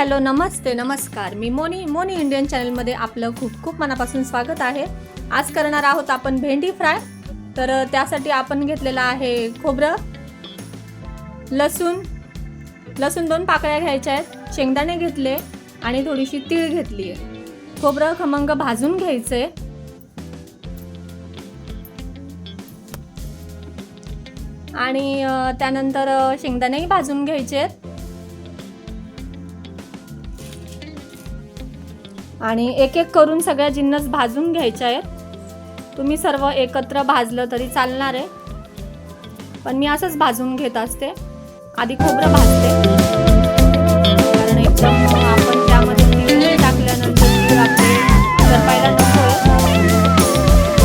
Hello नमस्ते नमस्कार. मी Moni Moni Indian चॅनलमध्ये आपलं खूप खूप मनापासून स्वागत आहे. आज करणार आहोत आपण भेंडी फ्राय. तर त्यासाठी आपण घेतलेलं आहे खोबरं लसूण लसूण दोन पाकळ्या घ्यायच्या आहेत शेंगदाणे घेतले आणि थोडीशी तीळ घेतली आहे. खोबरं खमंग भाजून घ्यायचं आहे आणि त्यानंतर शेंगदाणेही भाजून घ्यायचे आहेत. आणि एक एक करून सगळ्या जिन्नस भाजून घ्यायच्या आहेत. तुम्ही सर्व एकत्र भाजलं तरी चालणार आहे. पण मी असंच भाजून घेत असते. आधी खोबरं भाजते. कारण एकदम आपण त्यामध्ये तीळ टाकल्यानंतर तीळ आपले नको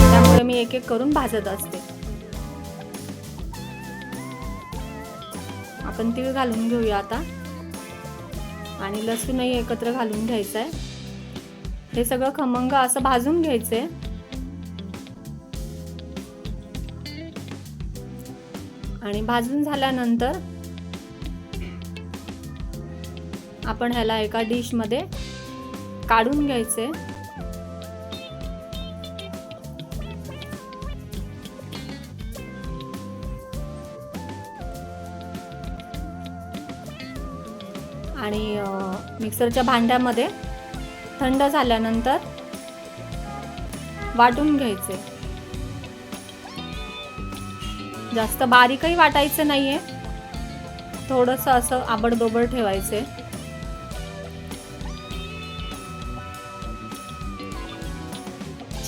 त्यामुळे मी एक एक करून भाजत असते. आपण तीळ घालून घेऊया आता. आणि लसूणही एकत्र घालून घ्यायचं आहे. हे सगळं खमंग असं भाजून घ्यायचंय आणि भाजून झाल्यानंतर आपण ह्याला एका डिशमध्ये काढून घ्यायचे. आणि मिक्सरच्या भांड्यामध्ये थंड झाल्यानंतर वाटून घ्यायचे. जास्त बारीकही वाटायचं नाहीये. थोडंसं असं आबडदोबड ठेवायचे.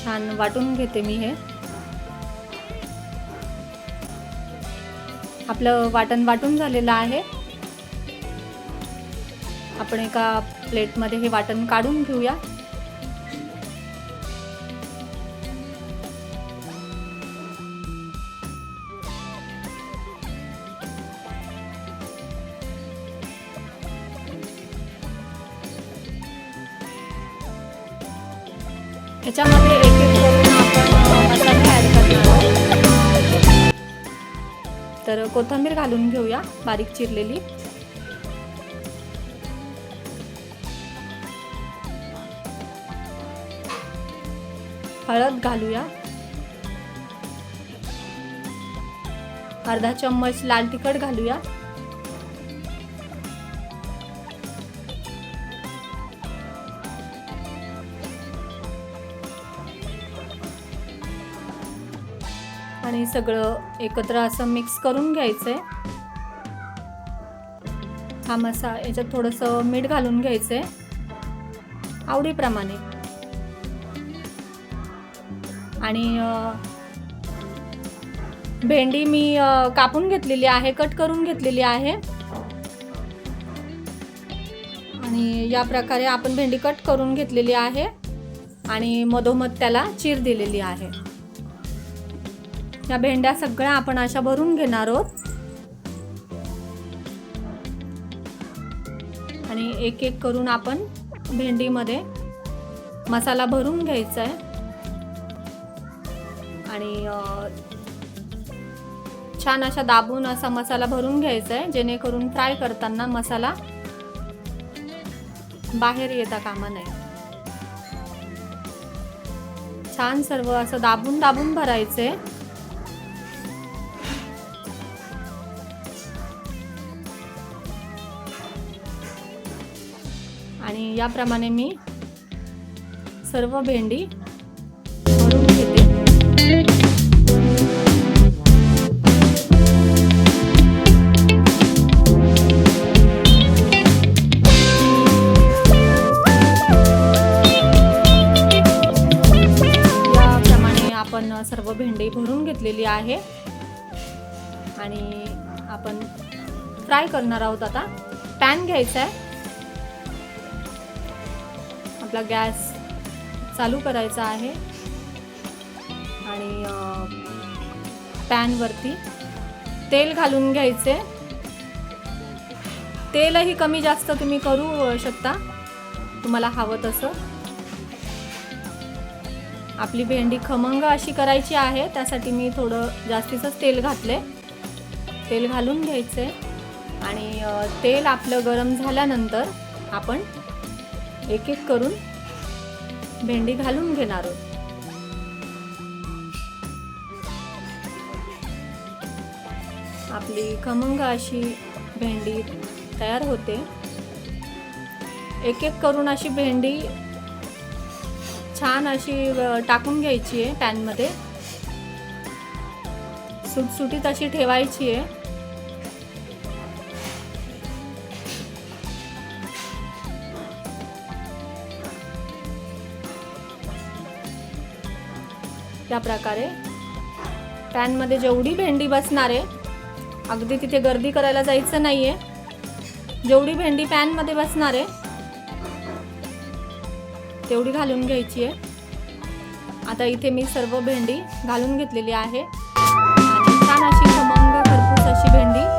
छान वाटून घेते मी हे. आपलं वाटण वाटून झालेलं आहे. आपण एका प्लेटमध्ये हे वाटण काढून घेऊया. याच्यामध्ये एक एक तर कोथिंबीर घालून घेऊया बारीक चिरलेली. हळद घालूया. अर्धा चम्मच लाल तिखट घालूया. आणि सगळं एकत्र असं मिक्स करून घ्यायचंय. हा मसा याच्यात थोडंसं मीठ घालून घ्यायचंय. आवडीप्रमाणे. आणि भेंडी मी कापून घेतलेली आहे कट करून घेतलेली आहे. आणि या प्रकारे आपण भेंडी कट करून घेतलेली आहे आणि मधोमध त्याला चीर दिलेली आहे. या भेंड्या सगळ्या आपण अशा भरून घेणार आहोत. आणि एक एक करून आपण भेंडीमध्ये मसाला भरून घ्यायचा आहे. आणि छान अशा दाबून असा मसाला भरून घ्यायचा आहे जेणेकरून फ्राय करताना मसाला बाहेर येता कामा नये. छान सर्व असं दाबून दाबून भरायचंय. आणि याप्रमाणे मी सर्व भेंडी आपण सर्व भेंडी भरून घेतलेली आहे. आणि आपण फ्राय करणार आहोत आता. पॅन घ्यायचा आहे. आपला गॅस चालू करायचा आहे. आणि पॅनवरती तेल घालून घ्यायचे. तेलही कमी जास्त तुम्ही करू शकता. तुम्हाला हवं तसं. आपली भेंडी खमंग अशी करायची आहे त्यासाठी मी थोडं जास्तीचंच तेल घातले. तेल घालून घ्यायचे. आणि तेल आपलं गरम झाल्यानंतर आपण एक एक करून भेंडी घालून घेणार आहोत. आपली खमंग अशी भेंडी तयार होते. एक एक करून अशी भेंडी छान अशी टाकून घ्यायची आहे पॅनमध्ये सुटसुटीत अशी ठेवायची आहे. त्या प्रकारे पॅनमध्ये जेवढी भेंडी बसणार आहे अगदी तिथे गर्दी करायला जायचं नाही आहे जेवढी भेंडी पॅनमध्ये बसणार आहे तेवढी घालून घ्यायची आहे. आता इथे मी सर्व भेंडी घालून घेतलेली आहे. आणि छान अशी खमंग खरपूस अशी भेंडी.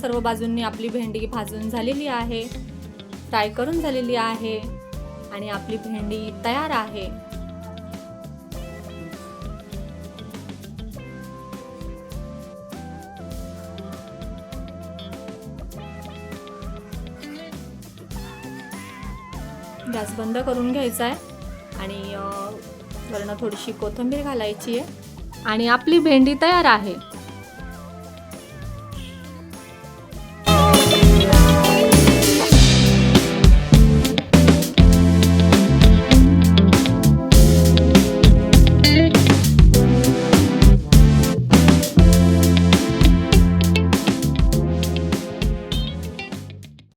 सर्व बाजूंनी आपली भेंडी भाजून झालेली आहे. फ्राय करून झालेली आहे आणि आपली भेंडी तयार आहे. गॅस बंद करून घ्यायचा आहे आणि अ, वरनं थोडीशी कोथिंबीर घालायची आहे आणि आपली भेंडी तयार आहे.